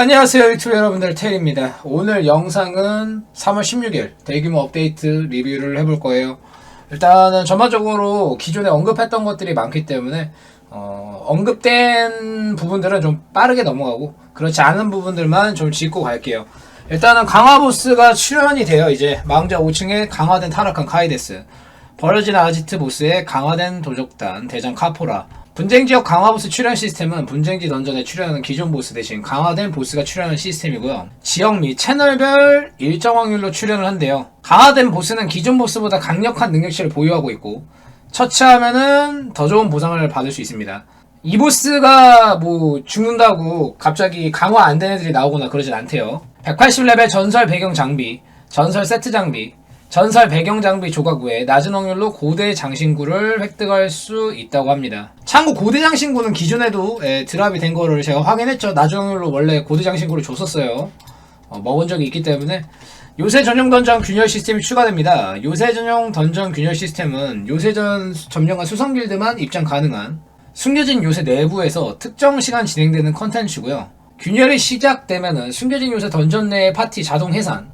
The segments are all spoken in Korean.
안녕하세요 유튜브 여러분들. 테일입니다. 오늘 영상은 3월 16일 대규모 업데이트 리뷰를 해볼 거예요. 일단은 전반적으로 기존에 언급했던 것들이 많기 때문에 어, 언급된 부분들은 좀 빠르게 넘어가고 그렇지 않은 부분들만 좀 짚고 갈게요. 일단은 강화 보스가 출연이 돼요 이제. 망자 5층에 강화된 타락한 카이데스 버려진 아지트 보스의 강화된 도적단 대장 카포라 분쟁 지역 강화 보스 출연 시스템은 분쟁지 던전에 출연하는 기존 보스 대신 강화된 보스가 출연하는 시스템이고요. 지역 및 채널별 일정 확률로 출연을 한대요. 강화된 보스는 기존 보스보다 강력한 능력치를 보유하고 있고 처치하면은 더 좋은 보상을 받을 수 있습니다. 이 보스가 뭐 죽는다고 갑자기 강화 안 된 애들이 나오거나 그러진 않대요. 180레벨 전설 배경 장비, 전설 세트 장비, 전설 배경 장비 조각 외에 낮은 확률로 고대 장신구를 획득할 수 있다고 합니다. 참고 고대 장신구는 기존에도 예, 드랍이 된 거를 제가 확인했죠. 낮은 확률로 원래 고대 장신구를 줬었어요. 어, 먹은 적이 있기 때문에 요새 전용 던전 균열 시스템이 추가됩니다. 요새 전용 던전 균열 시스템은 요새전 점령한 수성 길드만 입장 가능한 숨겨진 요새 내부에서 특정 시간 진행되는 컨텐츠고요. 균열이 시작되면은 숨겨진 요새 던전 내의 파티 자동 해산,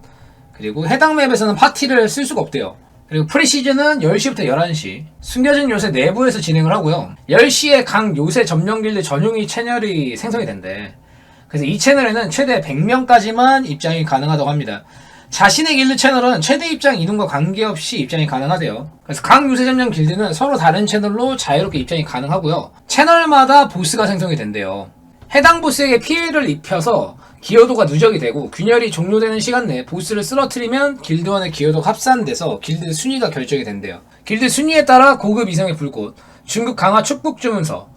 그리고 해당 맵에서는 파티를 쓸 수가 없대요. 그리고 프리시즌은 10시부터 11시. 숨겨진 요새 내부에서 진행을 하고요. 10시에 각 요새 점령 길드 전용이 채널이 생성이 된대. 그래서 이 채널에는 최대 100명까지만 입장이 가능하다고 합니다. 자신의 길드 채널은 최대 입장 이동과 관계없이 입장이 가능하대요. 그래서 각 요새 점령 길드는 서로 다른 채널로 자유롭게 입장이 가능하고요. 채널마다 보스가 생성이 된대요. 해당 보스에게 피해를 입혀서 기여도가 누적이 되고 균열이 종료되는 시간 내에 보스를 쓰러뜨리면 길드원의 기여도가 합산돼서 길드 순위가 결정이 된대요. 길드 순위에 따라 고급 이상의 불꽃, 중급 강화 축복 주문서,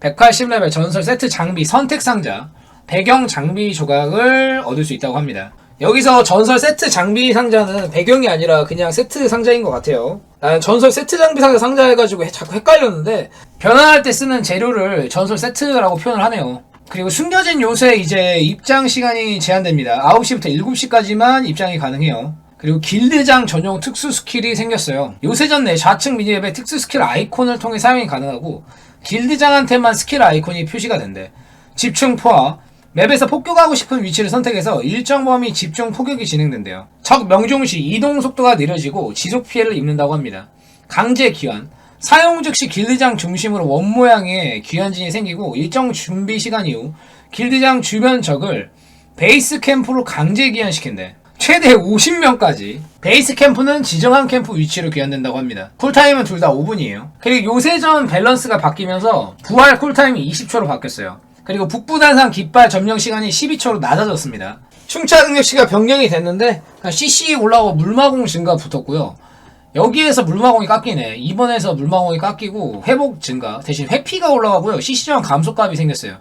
180레벨 전설 세트 장비 선택 상자, 배경 장비 조각을 얻을 수 있다고 합니다. 여기서 전설 세트 장비 상자는 배경이 아니라 그냥 세트 상자인 것 같아요. 나는 전설 세트 장비 상자 상자 해가지고 해- 자꾸 헷갈렸는데 변환할 때 쓰는 재료를 전설 세트라고 표현을 하네요. 그리고 숨겨진 요새 이제 입장 시간이 제한됩니다. 9시부터 7시까지만 입장이 가능해요. 그리고 길드장 전용 특수 스킬이 생겼어요. 요새전 내 좌측 미니맵에 특수 스킬 아이콘을 통해 사용이 가능하고 길드장한테만 스킬 아이콘이 표시가 된대. 집중 포화. 맵에서 폭격하고 싶은 위치를 선택해서 일정 범위 집중 포격이 진행된대요. 적 명중 시 이동 속도가 느려지고 지속 피해를 입는다고 합니다. 강제 기환. 사용 즉시 길드장 중심으로 원 모양의 귀환진이 생기고 일정 준비 시간 이후 길드장 주변 적을 베이스 캠프로 강제 귀환시킨대. 최대 50명까지. 베이스 캠프는 지정한 캠프 위치로 귀환된다고 합니다. 쿨타임은 둘 다 5분이에요. 그리고 요새전 밸런스가 바뀌면서 부활 쿨타임이 20초로 바뀌었어요. 그리고 북부단상 깃발 점령 시간이 12초로 낮아졌습니다. 충차 능력치가 변경이 됐는데 CC 올라오고 물마공 증가 붙었고요. 여기에서 물마공이 깎이네. 이번에서 물마공이 깎이고 회복 증가 대신 회피가 올라가고요. CC전 감소값이 생겼어요.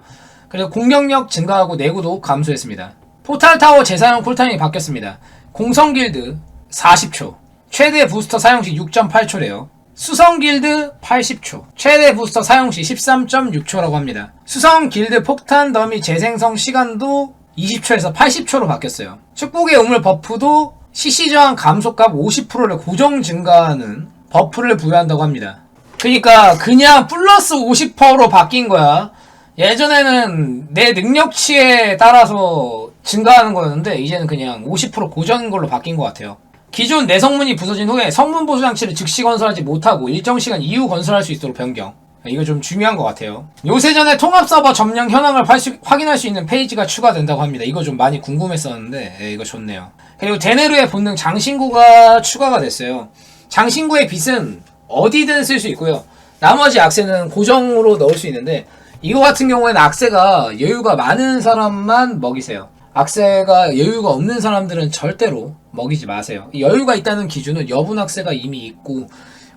그리고 공격력 증가하고 내구도 감소했습니다. 포탈 타워 재사용 쿨타임이 바뀌었습니다. 공성 길드 40초. 최대 부스터 사용 시 6.8초래요. 수성 길드 80초. 최대 부스터 사용 시 13.6초라고 합니다. 수성 길드 폭탄 더미 재생성 시간도 20초에서 80초로 바뀌었어요. 축복의 우물 버프도 CC 저항 감소값 50%를 고정 증가하는 버프를 부여한다고 합니다. 그러니까 그냥 플러스 50%로 바뀐 거야. 예전에는 내 능력치에 따라서 증가하는 거였는데 이제는 그냥 50% 고정인 걸로 바뀐 것 같아요. 기존 내 성문이 부서진 후에 성문 보수 장치를 즉시 건설하지 못하고 일정 시간 이후 건설할 수 있도록 변경. 이거 좀 중요한 것 같아요. 요새 전에 통합 서버 점령 현황을 팔 수- 확인할 수 있는 페이지가 추가된다고 합니다. 이거 좀 많이 궁금했었는데 예, 이거 좋네요. 그리고 데네르의 본능 장신구가 추가가 됐어요. 장신구의 빛은 어디든 쓸 수 있고요. 나머지 악세는 고정으로 넣을 수 있는데 이거 같은 경우에는 악세가 여유가 많은 사람만 먹이세요. 악세가 여유가 없는 사람들은 절대로 먹이지 마세요. 이 여유가 있다는 기준은 여분 악세가 이미 있고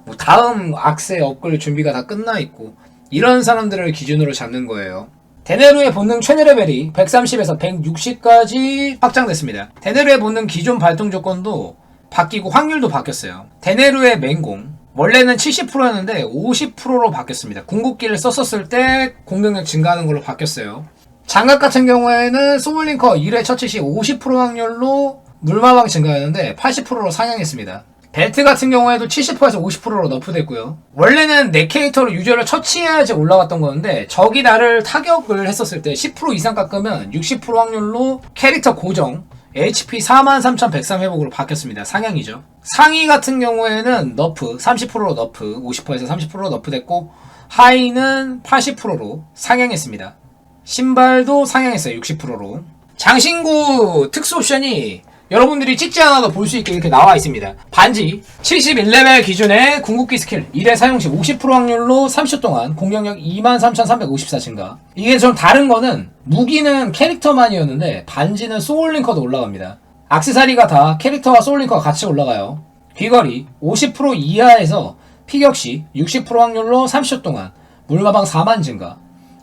뭐 다음 악세 업글 준비가 다 끝나 있고 이런 사람들을 기준으로 잡는 거예요. 데네루의 본능 최대 레벨이 130에서 160까지 확장됐습니다. 데네루의 본능 기존 발동 조건도 바뀌고 확률도 바뀌었어요. 데네루의 맹공 원래는 70%였는데 50%로 바뀌었습니다. 궁극기를 썼었을 때 공격력 증가하는 걸로 바뀌었어요. 장갑 같은 경우에는 소울링커 1회 처치 시 50% 확률로 물마방 증가였는데 80%로 상향했습니다. 벨트 같은 경우에도 70%에서 50%로 너프됐고요. 원래는 내 캐릭터를 유저를 처치해야지 올라갔던 거였는데 적이 나를 타격을 했었을 때 10% 이상 깎으면 60% 확률로 캐릭터 고정 HP 43,103 회복으로 바뀌었습니다. 상향이죠. 상위 같은 경우에는 너프 30%로 너프 50%에서 30%로 너프됐고 하이는 80%로 상향했습니다. 신발도 상향했어요. 60%로. 장신구 특수 옵션이 여러분들이 찍지 않아도 볼 수 있게 이렇게 나와 있습니다. 반지 71레벨 기준의 궁극기 스킬 1회 사용 시 50% 확률로 30초 동안 공격력 23,354 증가. 이게 좀 다른 거는 무기는 캐릭터만이었는데 반지는 소울링커도 올라갑니다. 악세사리가 다 캐릭터와 소울링커가 같이 올라가요. 귀걸이 50% 이하에서 피격 시 60% 확률로 30초 동안 물가방 4만 증가.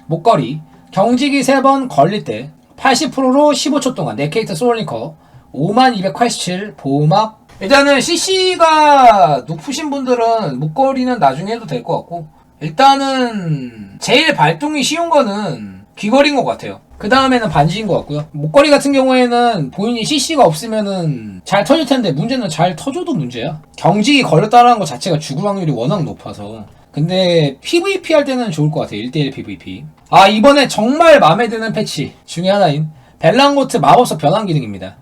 목걸이 경직이 3번 걸릴 때 80%로 15초 동안 내 캐릭터 소울링커 5287 보호막? 일단은 CC가 높으신 분들은 목걸이는 나중에 해도 될 것 같고 일단은 제일 발동이 쉬운 거는 귀걸이인 것 같아요. 그 다음에는 반지인 것 같고요. 목걸이 같은 경우에는 본인이 CC가 없으면은 잘 터질 텐데 문제는 잘 터져도 문제야. 경직이 걸렸다라는 것 자체가 죽을 확률이 워낙 높아서. 근데 PVP 할 때는 좋을 것 같아요. 1대1 PVP 아 이번에 정말 마음에 드는 패치 중에 하나인 벨랑고트 마법석 변환 기능입니다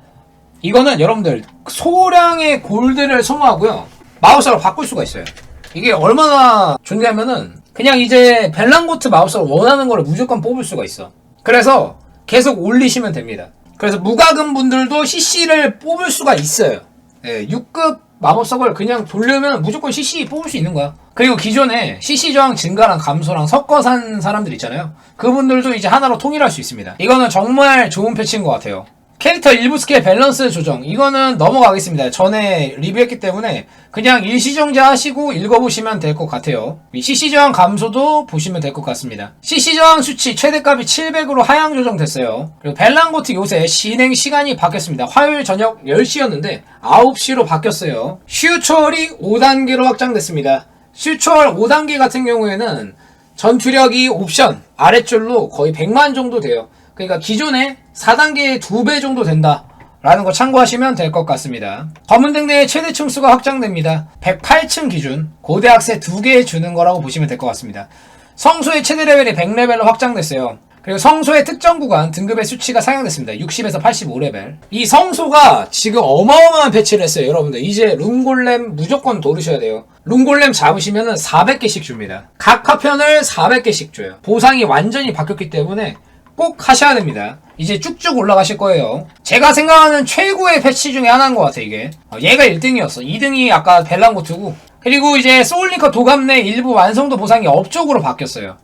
이거는 여러분들 소량의 골드를 소모하고요. 마우스로 바꿀 수가 있어요. 이게 얼마나 좋냐면은 그냥 이제 벨랑고트 마우스로 원하는 거를 무조건 뽑을 수가 있어. 그래서 계속 올리시면 됩니다. 그래서 무과금 분들도 CC를 뽑을 수가 있어요. 예, 6급 마법석을 그냥 돌려면 무조건 CC 뽑을 수 있는 거야. 그리고 기존에 CC 저항 증가랑 감소랑 섞어 산 사람들 있잖아요. 그분들도 이제 하나로 통일할 수 있습니다. 이거는 정말 좋은 패치인 것 같아요 캐릭터 일부 스킬 밸런스 조정. 이거는 넘어가겠습니다. 전에 리뷰했기 때문에 그냥 일시정자 하시고 읽어보시면 될 것 같아요. 이 CC저항 감소도 보시면 될 것 같습니다. CC저항 수치 최대값이 700으로 하향 조정됐어요. 그리고 벨랑고트 요새 진행 시간이 바뀌었습니다. 화요일 저녁 10시였는데 9시로 바뀌었어요. 슈초월이 5단계로 확장됐습니다. 슈초월 5단계 같은 경우에는 전투력이 옵션 아래줄로 거의 100만 정도 돼요 그러니까 기존에 4단계의 2배 정도 된다. 라는 거 참고하시면 될 것 같습니다. 검은등대의 최대 층수가 확장됩니다. 108층 기준 고대 학세 2개 주는 거라고 보시면 될 것 같습니다. 성소의 최대 레벨이 100레벨로 확장됐어요. 그리고 성소의 특정 구간 등급의 수치가 상향됐습니다. 60에서 85레벨. 이 성소가 지금 어마어마한 배치를 했어요, 여러분들. 이제 룬골렘 무조건 도르셔야 돼요. 룬골렘 잡으시면은 400개씩 줍니다. 각 화편을 400개씩 줘요. 보상이 완전히 바뀌었기 때문에 꼭 하셔야 됩니다. 이제 쭉쭉 올라가실 거예요. 제가 생각하는 최고의 패치 중에 하나인 것 같아, 이게. 어, 얘가 1등이었어. 2등이 아까 벨랑고트고. 그리고 이제 소울링커 도감 내 일부 완성도 보상이 업적으로 바뀌었어요.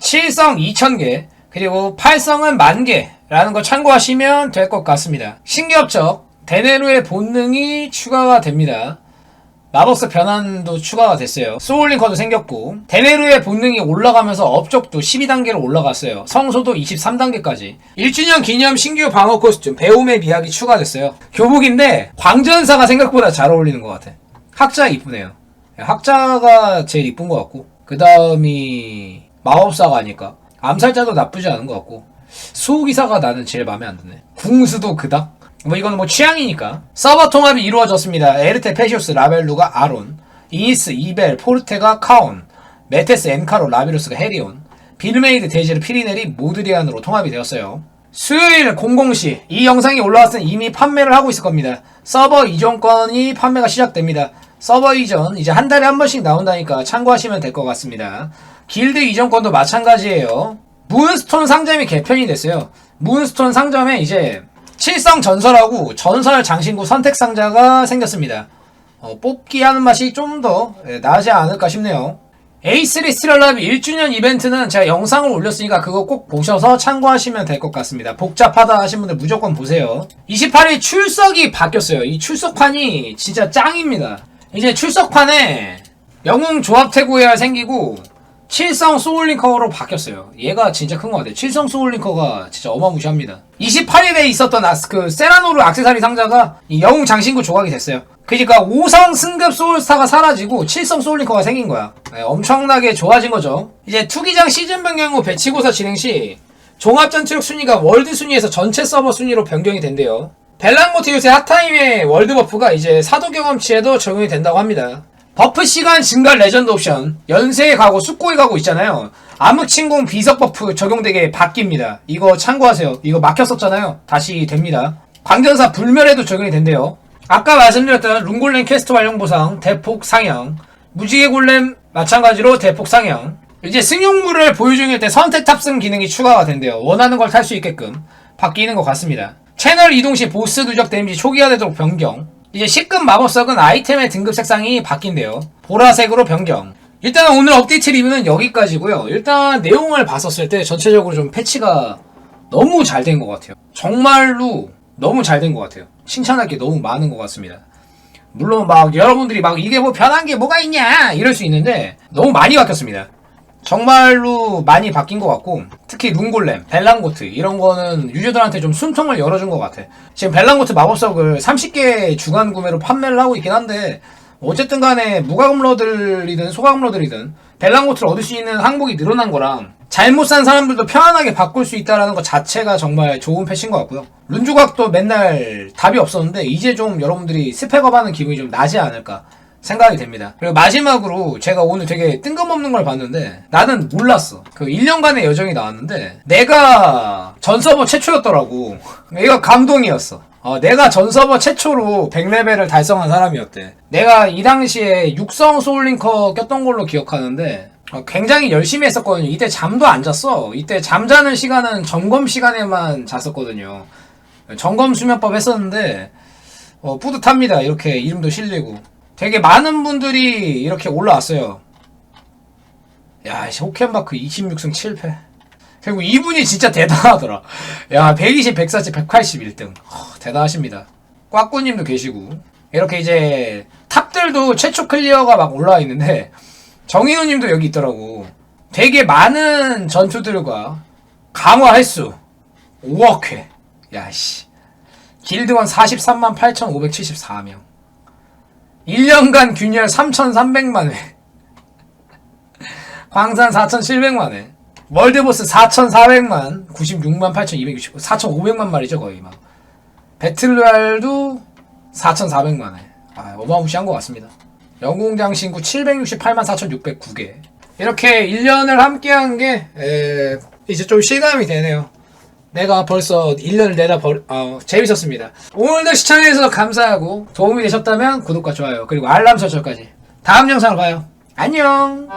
7성 2000개, 그리고 8성은 만개라는 거 참고하시면 될 것 같습니다. 신기업적, 데네루의 본능이 추가가 됩니다. 마법사 변환도 추가가 됐어요. 소울링커도 생겼고 데네루의 본능이 올라가면서 업적도 12단계로 올라갔어요. 성소도 23단계까지 1주년 기념 신규 방어 코스튬 배움의 미학이 추가됐어요. 교복인데 광전사가 생각보다 잘 어울리는 것 같아. 학자 이쁘네요. 학자가 제일 이쁜 것 같고 그 다음이 마법사가 아닐까. 암살자도 나쁘지 않은 것 같고 수호기사가 나는 제일 마음에 안 드네. 궁수도 그닥 뭐 이거는 뭐 취향이니까 서버 통합이 이루어졌습니다. 에르테 페시오스 라벨루가 아론 이니스 이벨 포르테가 카온 메테스 엔카로 라비루스가 헤리온 빌메이드 데이지르 피리넬이 모드리안으로 통합이 되었어요. 수요일 00시 이 영상이 올라왔을 때 이미 판매를 하고 있을 겁니다. 서버 이전권이 판매가 시작됩니다. 서버 이전 이제 한 달에 한 번씩 나온다니까 참고하시면 될 것 같습니다. 길드 이전권도 마찬가지예요. 문스톤 상점이 개편이 됐어요. 문스톤 상점에 이제 칠성 전설하고 전설 장신구 선택 상자가 생겼습니다. 어, 뽑기 하는 맛이 좀 더 나지 않을까 싶네요. A3 스틸라이브 1주년 이벤트는 제가 영상을 올렸으니까 그거 꼭 보셔서 참고하시면 될 것 같습니다. 복잡하다 하신 분들 무조건 보세요. 28일 출석이 바뀌었어요. 이 출석판이 진짜 짱입니다. 이제 출석판에 영웅 조합 태고야 생기고 칠성 소울링커로 바뀌었어요. 얘가 진짜 큰 것 같아요. 칠성 소울링커가 진짜 어마무시합니다. 28일에 있었던 아스, 그 세라노르 악세사리 상자가 이 영웅 장신구 조각이 됐어요. 그러니까 5성 승급 소울스타가 사라지고 7성 소울링커가 생긴 거야. 네, 엄청나게 좋아진 거죠. 이제 투기장 시즌 변경 후 배치고사 진행 시 종합전투력 순위가 월드 순위에서 전체 서버 순위로 변경이 된대요. 요새 핫타임의 월드 버프가 이제 사도 경험치에도 적용이 된다고 합니다. 버프 시간 증가 레전드 옵션 연쇄에 가고 숙고에 가고 있잖아요. 암흑침공 비석 버프 적용되게 바뀝니다. 이거 참고하세요. 이거 막혔었잖아요. 다시 됩니다. 광전사 불멸에도 적용이 된대요. 아까 말씀드렸던 룬골렘 퀘스트 완료 보상 대폭 상향 무지개 골렘 마찬가지로 대폭 상향 이제 승용물을 보유 중일 때 선택 탑승 기능이 추가가 된대요. 원하는 걸 탈 수 있게끔 바뀌는 것 같습니다. 채널 이동 시 보스 누적 데미지 초기화되도록 변경. 이제 10급 마법석은 아이템의 등급 색상이 바뀐대요. 보라색으로 변경. 일단 오늘 업데이트 리뷰는 여기까지고요. 일단 내용을 봤었을 때 전체적으로 좀 패치가 너무 잘 된 것 같아요. 정말로 너무 잘 된 것 같아요. 칭찬할 게 너무 많은 것 같습니다. 물론 막 여러분들이 막 이게 뭐 변한 게 뭐가 있냐 이럴 수 있는데 너무 많이 바뀌었습니다. 정말로 많이 바뀐 것 같고 특히 룬골렘, 벨랑고트 이런 거는 유저들한테 좀 숨통을 열어준 것 같아. 지금 벨랑고트 마법석을 30개 주간 구매로 판매를 하고 있긴 한데 어쨌든 간에 무과금러들이든 소과금러들이든 벨랑고트를 얻을 수 있는 항목이 늘어난 거랑 잘못 산 사람들도 편안하게 바꿀 수 있다는 것 자체가 정말 좋은 패치인 것 같고요. 룬 조각도 맨날 답이 없었는데 이제 좀 여러분들이 스펙업하는 기분이 좀 나지 않을까 생각이 됩니다. 그리고 마지막으로 제가 오늘 되게 뜬금없는 걸 봤는데 나는 몰랐어. 그 1년간의 여정이 나왔는데 내가 전 서버 최초였더라고. 이거 감동이었어. 어, 내가 전 서버 최초로 100레벨을 달성한 사람이었대. 내가 이 당시에 육성 소울링커 꼈던 걸로 기억하는데 어, 굉장히 열심히 했었거든요. 이때 잠도 안 잤어. 이때 잠자는 시간은 점검 시간에만 잤었거든요. 점검 수면법 했었는데 어, 뿌듯합니다. 이렇게 이름도 실리고. 되게 많은 분들이 이렇게 올라왔어요. 야, 씨, 호켄마크 26승 7패. 그리고 이분이 진짜 대단하더라. 야, 120, 140, 181등. 대단하십니다. 꽉꾸님도 계시고. 이렇게 이제 탑들도 최초 클리어가 막 올라와 있는데 정인우님도 여기 있더라고. 되게 많은 전투들과 강화 횟수 5억 회. 야, 씨. 길드원 43만 8,574명. 1년간 균열 3,300만 회. 광산 4,700만 회. 월드보스 4,400만, 96만 8,260, 4,500만 마리죠, 거의 막. 배틀로얄도 4,400만 회. 아, 어마무시한 것 같습니다. 영웅장 신구 768만 4,609개. 이렇게 1년을 함께한 게, 에, 이제 좀 실감이 되네요. 내가 벌써 1년을 내다 벌, 어, 재밌었습니다. 오늘도 시청해주셔서 감사하고 도움이 되셨다면 구독과 좋아요 그리고 알람 설정까지 다음 영상으로 봐요. 안녕!